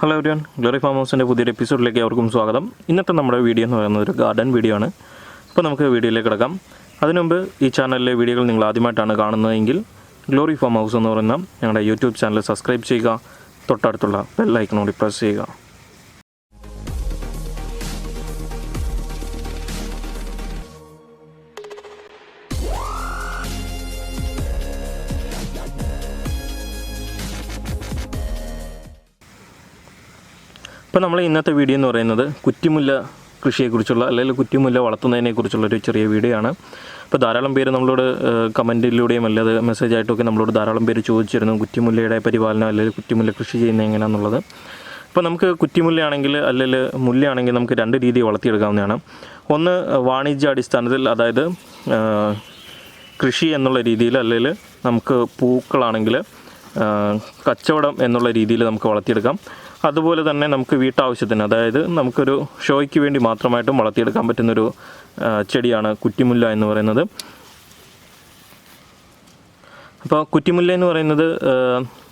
Hello everyone glory farm ഹൗസിന്റെ പുതിയൊരു എപ്പിസോഡിലേക്ക് അവർക്കും സ്വാഗതം. ഇന്നത്തെ നമ്മുടെ വീഡിയോ എന്ന് പറയുന്നത് ഒരു ഗാർഡൻ വീഡിയോ ആണ്. അപ്പോൾ നമുക്ക് വീഡിയോയിലേക്ക് കിടക്കാം. അതിനുമുമ്പ് ഈ ചാനലിലെ വീഡിയോകൾ നിങ്ങൾ ആദ്യമായിട്ടാണ് കാണുന്നതെങ്കിൽ ഗ്ലോറി ഫാം ഹൗസ് എന്ന് പറയുന്ന ഞങ്ങളുടെ യൂട്യൂബ് ചാനൽ സബ്സ്ക്രൈബ് ചെയ്യുക. തൊട്ടടുത്തുള്ള ബെല്ലൈക്കണോടി പ്രസ് ചെയ്യുക. ഇപ്പോൾ നമ്മൾ ഇന്നത്തെ വീഡിയോ എന്ന് പറയുന്നത് കുറ്റിമുല്ല കൃഷിയെക്കുറിച്ചുള്ള അല്ലെങ്കിൽ കുറ്റിമുല്ല വളർത്തുന്നതിനെക്കുറിച്ചുള്ള ഒരു ചെറിയ വീഡിയോ ആണ്. ഇപ്പോൾ ധാരാളം പേര് നമ്മളോട് കമന്റിലൂടെയും അല്ലാതെ മെസ്സേജ് ആയിട്ടൊക്കെ നമ്മളോട് ധാരാളം പേര് ചോദിച്ചിരുന്നു കുറ്റിമുല്ലയുടെ പരിപാലനം അല്ലെങ്കിൽ കുറ്റിമുല്ല കൃഷി ചെയ്യുന്നത് എങ്ങനെയാണെന്നുള്ളത് അപ്പോൾ നമുക്ക് കുറ്റിമുല്ലയാണെങ്കിൽ അല്ലെങ്കിൽ മുല്ലയാണെങ്കിൽ നമുക്ക് രണ്ട് രീതി വളർത്തിയെടുക്കാവുന്നതാണ്. ഒന്ന് വാണിജ്യ അടിസ്ഥാനത്തിൽ അതായത് കൃഷി എന്നുള്ള രീതിയിൽ അല്ലെങ്കിൽ നമുക്ക് പൂക്കളാണെങ്കിൽ കച്ചവടം എന്നുള്ള രീതിയിൽ നമുക്ക് വളർത്തിയെടുക്കാം. അതുപോലെ തന്നെ നമുക്ക് വീട്ടാവശ്യത്തിന് അതായത് നമുക്കൊരു ഷോയ്ക്ക് വേണ്ടി മാത്രമായിട്ടും വളർത്തിയെടുക്കാൻ പറ്റുന്നൊരു ചെടിയാണ് കുറ്റിമുല്ല എന്ന് പറയുന്നത്. അപ്പോൾ കുറ്റിമുല്ല എന്ന് പറയുന്നത്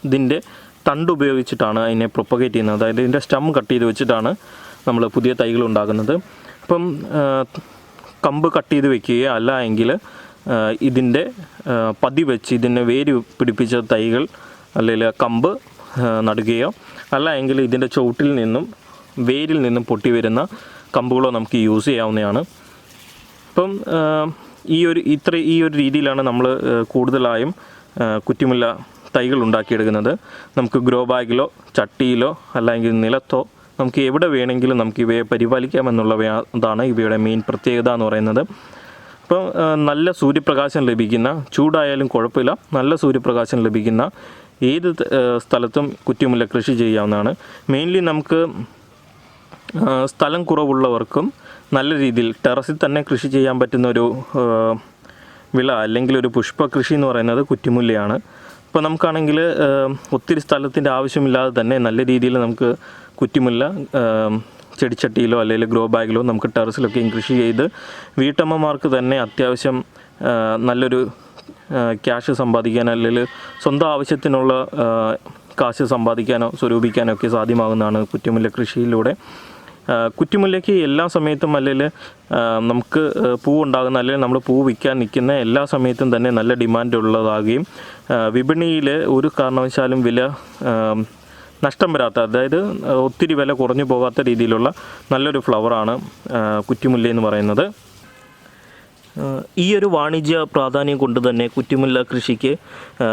ഇതിന്റെ തണ്ട് ഉപയോഗിച്ചിട്ടാണ് അതിനെ പ്രൊപ്പഗേറ്റ് ചെയ്യുന്നത്. അതായത് ഇതിന്റെ സ്റ്റം കട്ട് ചെയ്ത് വെച്ചിട്ടാണ് നമ്മൾ പുതിയ തൈകൾ ഉണ്ടാക്കുന്നത്. അപ്പം കമ്പ് കട്ട് ചെയ്ത് വെക്കുകയോ അല്ല എങ്കിൽ ഇതിന്റെ പതി വെച്ച് ഇതിനെ വേര് പിടിപ്പിച്ച തൈകൾ അല്ലെങ്കിൽ കമ്പ് നടുകയോ അല്ല എങ്കിൽ ഇതിന്റെ ചുവട്ടിൽ നിന്നും വേരിൽ നിന്നും പൊട്ടി വരുന്ന കമ്പുകളോ നമുക്ക് യൂസ് ചെയ്യാവുന്നതാണ്. ഇപ്പം ഈ ഒരു ഇത്ര ഈ ഒരു രീതിയിലാണ് നമ്മൾ കൂടുതലായും കുറ്റിമുല്ല തൈകൾ ഉണ്ടാക്കിയെടുക്കുന്നത്. നമുക്ക് ഗ്രോ ബാഗിലോ ചട്ടിയിലോ അല്ലെങ്കിൽ നിലത്തോ നമുക്ക് എവിടെ വേണമെങ്കിലും നമുക്ക് ഇവയെ പരിപാലിക്കാമെന്നുള്ളതാണ് ഇവയുടെ മെയിൻ പ്രത്യേകത എന്ന് പറയുന്നത്. അപ്പം നല്ല സൂര്യപ്രകാശം ലഭിക്കുന്ന ചൂടായാലും കുഴപ്പമില്ല നല്ല സൂര്യപ്രകാശം ലഭിക്കുന്ന ഏത് സ്ഥലത്തും കുറ്റിമുല്ല കൃഷി ചെയ്യാവുന്നതാണ്. മെയിൻലി നമുക്ക് സ്ഥലം കുറവുള്ളവർക്കും നല്ല രീതിയിൽ ടെറസിൽ തന്നെ കൃഷി ചെയ്യാൻ പറ്റുന്ന ഒരു വിള അല്ലെങ്കിൽ ഒരു പുഷ്പ കൃഷി എന്ന് പറയുന്നത് കുറ്റിമുല്ലയാണ്. ഇപ്പോൾ നമുക്കാണെങ്കിൽ ഒത്തിരി സ്ഥലത്തിന്റെ ആവശ്യമില്ലാതെ തന്നെ നല്ല രീതിയിൽ നമുക്ക് കുറ്റിമുല്ല ചെടിച്ചട്ടിയിലോ അല്ലെങ്കിൽ ഗ്രോ ബാഗിലോ നമുക്ക് ടെറസിലൊക്കെയും കൃഷി ചെയ്ത് വീട്ടമ്മമാർക്ക് തന്നെ അത്യാവശ്യം നല്ലൊരു ക്യാഷ് സമ്പാദിക്കാൻ അല്ലെങ്കിൽ സ്വന്തം ആവശ്യത്തിനുള്ള കാശ് സമ്പാദിക്കാനോ സ്വരൂപിക്കാനോ ഒക്കെ സാധ്യമാകുന്നതാണ് കുറ്റിമുല്ല കൃഷിയിലൂടെ. കുറ്റിമുല്ലയ്ക്ക് എല്ലാ സമയത്തും അല്ലെങ്കിൽ നമുക്ക് പൂ ഉണ്ടാകുന്ന അല്ലെങ്കിൽ നമ്മൾ പൂ വിൽക്കാൻ നിൽക്കുന്ന എല്ലാ സമയത്തും തന്നെ നല്ല ഡിമാൻഡ് ഉള്ളതാകുകയും വിപണിയിൽ ഒരു കാരണവശാലും വില നഷ്ടം വരാത്ത അതായത് ഒത്തിരി വില കുറഞ്ഞു പോകാത്ത രീതിയിലുള്ള നല്ലൊരു ഫ്ലവറാണ് കുറ്റിമുല്ല എന്ന് പറയുന്നത്. ഈ ഒരു വാണിജ്യ പ്രാധാന്യം കൊണ്ട് തന്നെ കുറ്റിമുല്ല കൃഷിക്ക്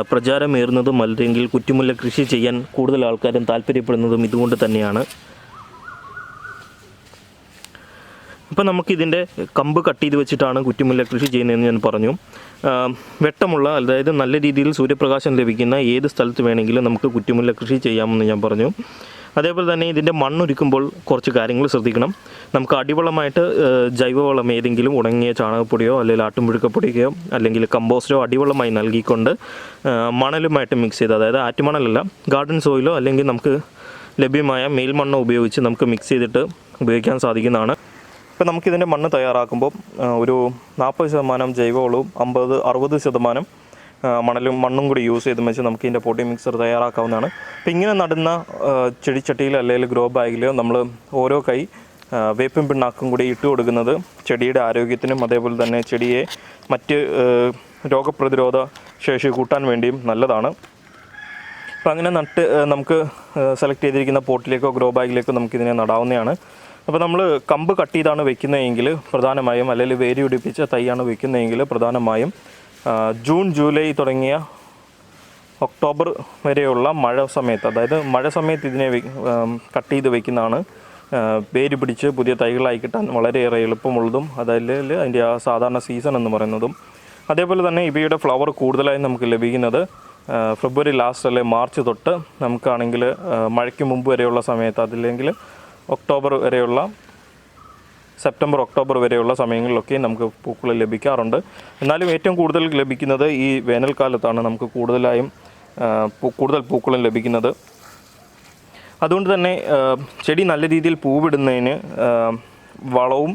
പ്രചാരമേറുന്നതും അല്ലെങ്കിൽ കുറ്റിമുല്ല കൃഷി ചെയ്യാൻ കൂടുതൽ ആൾക്കാരും താല്പര്യപ്പെടുന്നതും ഇതുകൊണ്ട് തന്നെയാണ്. ഇപ്പം നമുക്കിതിന്റെ കമ്പ് കട്ട് ചെയ്ത് വെച്ചിട്ടാണ് കുറ്റിമുല്ല കൃഷി ചെയ്യുന്നതെന്ന് ഞാൻ പറഞ്ഞു. വെട്ടമുള്ള അതായത് നല്ല രീതിയിൽ സൂര്യപ്രകാശം ലഭിക്കുന്ന ഏത് സ്ഥലത്ത് വേണമെങ്കിലും നമുക്ക് കുറ്റിമുല്ല കൃഷി ചെയ്യാമെന്ന് ഞാൻ പറഞ്ഞു. അതേപോലെ തന്നെ ഇതിന്റെ മണ്ണൊരുക്കുമ്പോൾ കുറച്ച് കാര്യങ്ങൾ ശ്രദ്ധിക്കണം. നമുക്ക് അടിവളമായിട്ട് ജൈവവളം ഏതെങ്കിലും ഉണങ്ങിയ ചാണകപ്പൊടിയോ അല്ലെങ്കിൽ ആട്ടുമുഴുക്കപ്പൊടിയോ അല്ലെങ്കിൽ കമ്പോസ്റ്റോ അടിവളമായി നൽകിക്കൊണ്ട് മണലുമായിട്ട് മിക്സ് ചെയ്ത് അതായത് ആറ്റുമണലല്ല ഗാർഡൻ സോയിലോ അല്ലെങ്കിൽ നമുക്ക് ലഭ്യമായ മേൽമണ്ണോ ഉപയോഗിച്ച് നമുക്ക് മിക്സ് ചെയ്തിട്ട് ഉപയോഗിക്കാൻ സാധിക്കുന്നതാണ്. ഇപ്പം നമുക്കിതിന്റെ മണ്ണ് തയ്യാറാക്കുമ്പോൾ ഒരു നാൽപ്പത് ശതമാനം ജൈവവളവും അമ്പത് അറുപത് ശതമാനം മണലും മണ്ണും കൂടി യൂസ് ചെയ്ത് വെച്ച് നമുക്ക് ഇതിന്റെ പൊടി മിക്സർ തയ്യാറാക്കാവുന്നതാണ്. അപ്പം ഇങ്ങനെ നടുന്ന ചെടിച്ചട്ടിയിൽ അല്ലെങ്കിൽ ഗ്രോ ബാഗിൽ നമ്മൾ ഓരോ കൈ വേപ്പും പിണ്ണാക്കും കൂടി ഇട്ട് കൊടുക്കുന്നത് ചെടിയുടെ ആരോഗ്യത്തിനും അതേപോലെ തന്നെ ചെടിയെ മറ്റ് രോഗപ്രതിരോധ ശേഷി കൂട്ടാൻ വേണ്ടിയും നല്ലതാണ്. അപ്പോൾ അങ്ങനെ നട്ട് നമുക്ക് സെലക്ട് ചെയ്തിരിക്കുന്ന പോട്ടിലേക്കോ ഗ്രോ ബാഗിലേക്കോ നമുക്കിതിനെ നടാവുന്നതാണ്. അപ്പോൾ നമ്മൾ കമ്പ് കട്ട് ചെയ്താണ് വെക്കുന്നതെങ്കിൽ പ്രധാനമായും അല്ലെങ്കിൽ വേരി പിടിപ്പിച്ച തൈയാണ് വെക്കുന്നതെങ്കിൽ പ്രധാനമായും ജൂൺ ജൂലൈ തുടങ്ങിയ ഒക്ടോബർ വരെയുള്ള മഴ സമയത്ത് അതായത് മഴ സമയത്ത് ഇതിനെ കട്ട് ചെയ്ത് വെക്കുന്നതാണ്. ആ, വേര് പിടിച്ച് പുതിയ തൈകളായി കിട്ടാൻ വളരെയേറെ എളുപ്പമുള്ളതും അതല്ലെങ്കിൽ അതിന്റെ ആ സാധാരണ സീസൺ എന്ന് പറയുന്നതും. അതേപോലെ തന്നെ ഇവയുടെ ഫ്ലവർ കൂടുതലായി നമുക്ക് ലഭിക്കുന്നത് ഫെബ്രുവരി ലാസ്റ്റ് അല്ലെങ്കിൽ മാർച്ച് തൊട്ട് നമുക്കാണെങ്കിൽ മഴയ്ക്ക് മുമ്പ് വരെയുള്ള സമയത്ത് അതില്ലെങ്കിൽ ഒക്ടോബർ വരെയുള്ള സെപ്റ്റംബർ ഒക്ടോബർ വരെയുള്ള സമയങ്ങളിലൊക്കെ നമുക്ക് പൂക്കൾ ലഭിക്കാറുണ്ട്. എന്നാലും ഏറ്റവും കൂടുതൽ ലഭിക്കുന്നത് ഈ വേനൽക്കാലത്താണ് നമുക്ക് കൂടുതലായും കൂടുതൽ പൂക്കളും ലഭിക്കുന്നത്. അതുകൊണ്ട് തന്നെ ചെടി നല്ല രീതിയിൽ പൂവിടുന്നതിന് വളവും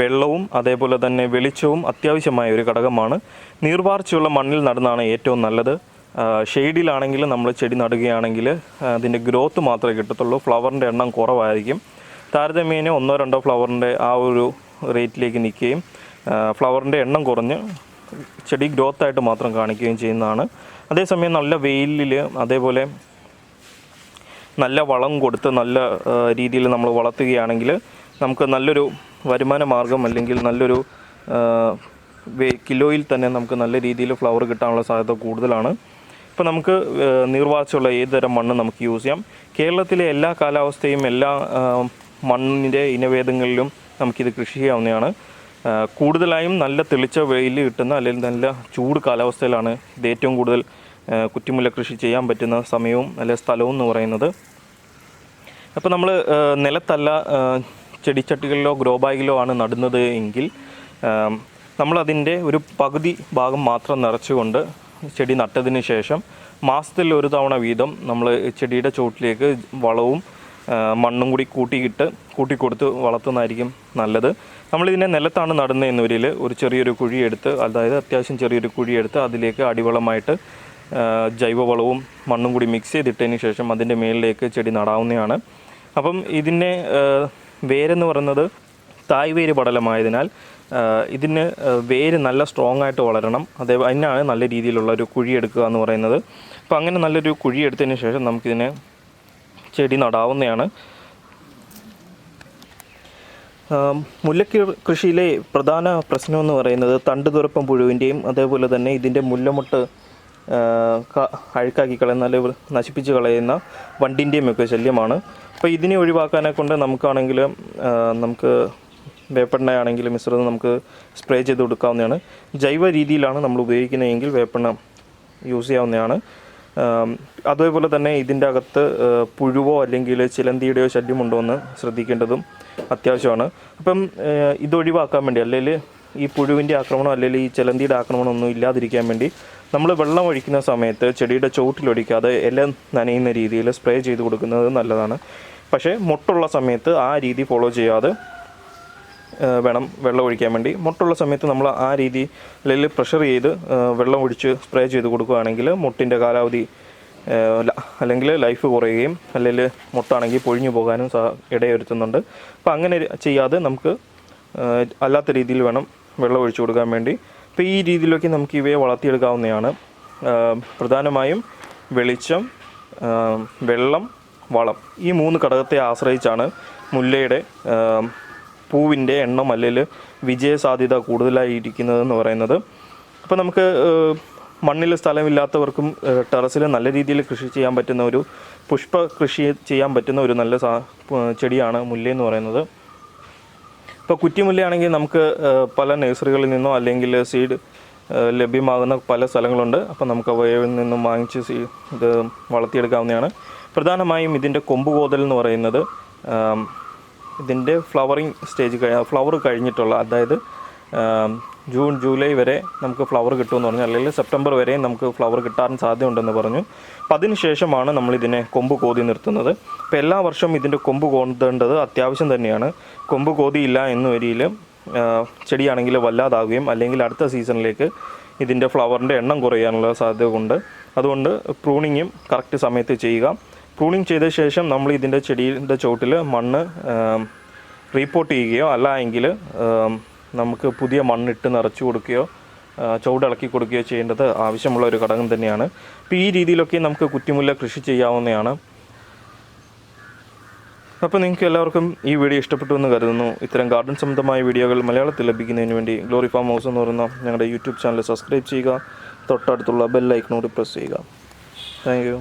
വെള്ളവും അതേപോലെ തന്നെ വെളിച്ചവും അത്യാവശ്യമായ ഒരു ഘടകമാണ്. നീർവാർച്ചയുള്ള മണ്ണിൽ നടുന്നതാണ് ഏറ്റവും നല്ലത്. ഷെയ്ഡിലാണെങ്കിൽ നമ്മൾ ചെടി നടുകയാണെങ്കിൽ അതിന്റെ ഗ്രോത്ത് മാത്രമേ കിട്ടത്തുള്ളൂ. ഫ്ലവറിന്റെ എണ്ണം കുറവായിരിക്കും. താരതമ്യേന ഒന്നോ രണ്ടോ ഫ്ലവറിന്റെ ആ ഒരു റേറ്റിലേക്ക് നിൽക്കുകയും ഫ്ലവറിന്റെ എണ്ണം കുറഞ്ഞ് ചെടി ഗ്രോത്ത് ആയിട്ട് മാത്രം കാണിക്കുകയും ചെയ്യുന്നതാണ്. അതേസമയം നല്ല വെയിലിൽ അതേപോലെ നല്ല വളം കൊടുത്ത് നല്ല രീതിയിൽ നമ്മൾ വളർത്തുകയാണെങ്കിൽ നമുക്ക് നല്ലൊരു വരുമാന മാർഗം അല്ലെങ്കിൽ നല്ലൊരു കിലോയിൽ തന്നെ നമുക്ക് നല്ല രീതിയിൽ ഫ്ലവർ കിട്ടാനുള്ള സാധ്യത കൂടുതലാണ്. ഇപ്പോൾ നമുക്ക് നീർവാർച്ചയുള്ള ഏത് തരം മണ്ണ് നമുക്ക് യൂസ് ചെയ്യാം. കേരളത്തിലെ എല്ലാ കാലാവസ്ഥയും എല്ലാ മണ്ണിന്റെ ഇനവേദങ്ങളിലും നമുക്കിത് കൃഷി ചെയ്യാവുന്നതാണ്. കൂടുതലായും നല്ല തെളിച്ച വെയിൽ കിട്ടുന്ന അല്ലെങ്കിൽ നല്ല ചൂട് കാലാവസ്ഥയിലാണ് ഇത് ഏറ്റവും കൂടുതൽ കുറ്റിമുല കൃഷി ചെയ്യാൻ പറ്റുന്ന സമയവും അല്ലെങ്കിൽ സ്ഥലവും എന്ന് പറയുന്നത്. അപ്പോൾ നമ്മൾ നിലത്തല്ല ചെടിച്ചട്ടികളിലോ ഗ്രോ ബാഗിലോ ആണ് നടുന്നത് എങ്കിൽ നമ്മളതിന്റെ ഒരു പകുതി ഭാഗം മാത്രം നിറച്ചുകൊണ്ട് ചെടി നട്ടതിന് ശേഷം മാസത്തിൽ ഒരു തവണ വീതം നമ്മൾ ചെടിയുടെ ചുവട്ടിലേക്ക് വളവും മണ്ണും കൂടി കൂട്ടിയിട്ട് കൂട്ടിക്കൊടുത്ത് വളർത്തുന്നതായിരിക്കും നല്ലത്. നമ്മളിതിനെ നിലത്താണ് നടുന്നതെന്നൊരിൽ ഒരു ചെറിയൊരു കുഴിയെടുത്ത് അതായത് അത്യാവശ്യം ചെറിയൊരു കുഴിയെടുത്ത് അതിലേക്ക് അടിവളമായിട്ട് ജൈവവളവും മണ്ണും കൂടി മിക്സ് ചെയ്തിട്ടതിന് ശേഷം അതിന്റെ മേളിലേക്ക് ചെടി നടാവുന്നതാണ്. അപ്പം ഇതിന്റെ വേരെന്ന് പറയുന്നത് തായ് വേര് പടലമായതിനാൽ ഇതിന് വേര് നല്ല സ്ട്രോങ് ആയിട്ട് വളരണം. അതേ അതിനാണ് നല്ല രീതിയിലുള്ള ഒരു കുഴി എടുക്കുക എന്ന് പറയുന്നത്. അപ്പോൾ അങ്ങനെ നല്ലൊരു കുഴി എടുത്തതിന് ശേഷം നമുക്കിതിനെ ചെടി നടാവുന്നതാണ് മുല്ലക്കി കൃഷിയിലെ പ്രധാന പ്രശ്നം എന്ന് പറയുന്നത് തണ്ട് തുരപ്പം പുഴുവിന്റെയും അതേപോലെ തന്നെ ഇതിന്റെ മുല്ലമുട്ട് അഴുക്കാക്കി കളയുന്ന അല്ലെങ്കിൽ നശിപ്പിച്ച് കളയുന്ന വണ്ടിന്റെയും ഒക്കെ ശല്യമാണ്. അപ്പോൾ ഇതിനെ ഒഴിവാക്കാനെ കൊണ്ട് നമുക്കാണെങ്കിലും നമുക്ക് വേപ്പെണ്ണ ആണെങ്കിലും മിശ്രിതം നമുക്ക് സ്പ്രേ ചെയ്ത് കൊടുക്കാവുന്നതാണ്. ജൈവ രീതിയിലാണ് നമ്മൾ ഉപയോഗിക്കുന്നതെങ്കിൽ വേപ്പെണ്ണ യൂസ് ചെയ്യാവുന്നതാണ്. അതേപോലെ തന്നെ ഇതിന്റെ അകത്ത് പുഴുവോ അല്ലെങ്കിൽ ചിലന്തിയുടെയോ ശല്യമുണ്ടോ എന്ന് ശ്രദ്ധിക്കേണ്ടതും അത്യാവശ്യമാണ്. അപ്പം ഇതൊഴിവാക്കാൻ വേണ്ടി അല്ലെങ്കിൽ ഈ പുഴുവിന്റെ ആക്രമണം അല്ലെങ്കിൽ ഈ ചിലന്തിയുടെ ആക്രമണം ഒന്നും ഇല്ലാതിരിക്കാൻ വേണ്ടി നമ്മൾ വെള്ളം ഒഴിക്കുന്ന സമയത്ത് ചെടിയുടെ ചുവട്ടിലൊഴിക്കാതെ ഇല നനയുന്ന രീതിയിൽ സ്പ്രേ ചെയ്ത് കൊടുക്കുന്നത് നല്ലതാണ്. പക്ഷേ മുട്ടുള്ള സമയത്ത് ആ രീതി ഫോളോ ചെയ്യാതെ വേണം വെള്ളം ഒഴിക്കാൻ വേണ്ടി. മുട്ടുള്ള സമയത്ത് നമ്മൾ ആ രീതിയിൽ പ്രഷർ ചെയ്ത് വെള്ളം ഒഴിച്ച് സ്പ്രേ ചെയ്ത് കൊടുക്കുകയാണെങ്കിൽ മുട്ടിന്റെ കാലാവധി അല്ലെങ്കിൽ ലൈഫ് കുറയുകയും അല്ലെങ്കിൽ മുട്ടാണെങ്കിൽ പൊഴിഞ്ഞു പോകാനും ഇടയൊരുത്തുന്നുണ്ട്. അപ്പോൾ അങ്ങനെ ചെയ്യാതെ നമുക്ക് അല്ലാത്ത രീതിയിൽ വേണം വെള്ളം ഒഴിച്ചു കൊടുക്കാൻ വേണ്ടി. അപ്പോൾ ഈ രീതിയിലൊക്കെ നമുക്ക് ഇവയെ വളർത്തിയെടുക്കാവുന്നതാണ്. പ്രധാനമായും വെളിച്ചം വെള്ളം വളം ഈ മൂന്ന് ഘടകത്തെ ആശ്രയിച്ചാണ് മുല്ലയുടെ പൂവിന്റെ എണ്ണം അല്ലെങ്കിൽ വിജയ സാധ്യത കൂടുതലായി ഇരിക്കുന്നതെന്ന് പറയുന്നത്. അപ്പോൾ നമുക്ക് മണ്ണിൽ സ്ഥലമില്ലാത്തവർക്കും ടെറസിൽ നല്ല രീതിയിൽ കൃഷി ചെയ്യാൻ പറ്റുന്ന ഒരു പുഷ്പ കൃഷി ചെയ്യാൻ പറ്റുന്ന ഒരു നല്ല സാ ചെടിയാണ് മുല്ല എന്ന് പറയുന്നത്. ഇപ്പോൾ കുറ്റിമുല്ലയാണെങ്കിൽ നമുക്ക് പല നഴ്സറികളിൽ നിന്നോ അല്ലെങ്കിൽ സീഡ് ലഭ്യമാകുന്ന പല സ്ഥലങ്ങളുണ്ട്. അപ്പോൾ നമുക്ക് അവയിൽ നിന്നും വാങ്ങിച്ച് ഇത് വളർത്തിയെടുക്കാവുന്നതാണ്. പ്രധാനമായും ഇതിന്റെ കൊമ്പ് കോതൽ എന്ന് പറയുന്നത് ഇതിന്റെ ഫ്ലവറിങ് സ്റ്റേജ് ഫ്ലവർ കഴിഞ്ഞിട്ടുള്ള അതായത് ജൂൺ ജൂലൈ വരെ നമുക്ക് ഫ്ലവർ കിട്ടുമെന്ന് പറഞ്ഞു. അല്ലെങ്കിൽ സെപ്റ്റംബർ വരെയും നമുക്ക് ഫ്ലവർ കിട്ടാൻ സാധ്യതയുണ്ടെന്ന് പറഞ്ഞു. അപ്പം അതിന് ശേഷമാണ് നമ്മൾ ഇതിനെ കൊമ്പ് കോതി നിർത്തുന്നത്. അപ്പോൾ എല്ലാ വർഷവും ഇതിന്റെ കൊമ്പ് കോന്തേണ്ടത് അത്യാവശ്യം തന്നെയാണ്. കൊമ്പ് കോതിയില്ല എന്ന വരിയിൽ ചെടിയാണെങ്കിൽ വല്ലാതാവുകയും അല്ലെങ്കിൽ അടുത്ത സീസണിലേക്ക് ഇതിന്റെ ഫ്ലവറിന്റെ എണ്ണം കുറയാനുള്ള സാധ്യത കൊണ്ട് അതുകൊണ്ട് പ്രൂണിങ്ങും കറക്റ്റ് സമയത്ത് ചെയ്യുക. പ്രൂണിങ് ചെയ്ത ശേഷം നമ്മൾ ഇതിന്റെ ചെടിയുടെ ചോട്ടിൽ മണ്ണ് റീപ്പോർട്ട് ചെയ്യുകയോ അല്ല എങ്കിൽ നമുക്ക് പുതിയ മണ്ണിട്ട് നിറച്ചു കൊടുക്കുകയോ ചുവടിളക്കി കൊടുക്കുകയോ ചെയ്യേണ്ടത് ആവശ്യമുള്ള ഒരു ഘടകം തന്നെയാണ്. അപ്പോൾ ഈ രീതിയിലൊക്കെ നമുക്ക് കുറ്റിമുല്ല കൃഷി ചെയ്യാവുന്നതാണ്. അപ്പോൾ നിങ്ങൾക്ക് എല്ലാവർക്കും ഈ വീഡിയോ ഇഷ്ടപ്പെട്ടു എന്ന് കരുതുന്നു. ഇത്തരം ഗാർഡൻ സംബന്ധമായ വീഡിയോകൾ മലയാളത്തിൽ ലഭിക്കുന്നതിന് വേണ്ടി ഗ്ലോറി ഫാം ഹൗസ് എന്ന് പറയുന്ന ഞങ്ങളുടെ യൂട്യൂബ് ചാനൽ സബ്സ്ക്രൈബ് ചെയ്യുക. തൊട്ടടുത്തുള്ള ബെല്ലൈക്കനോട് പ്രസ് ചെയ്യുക. താങ്ക്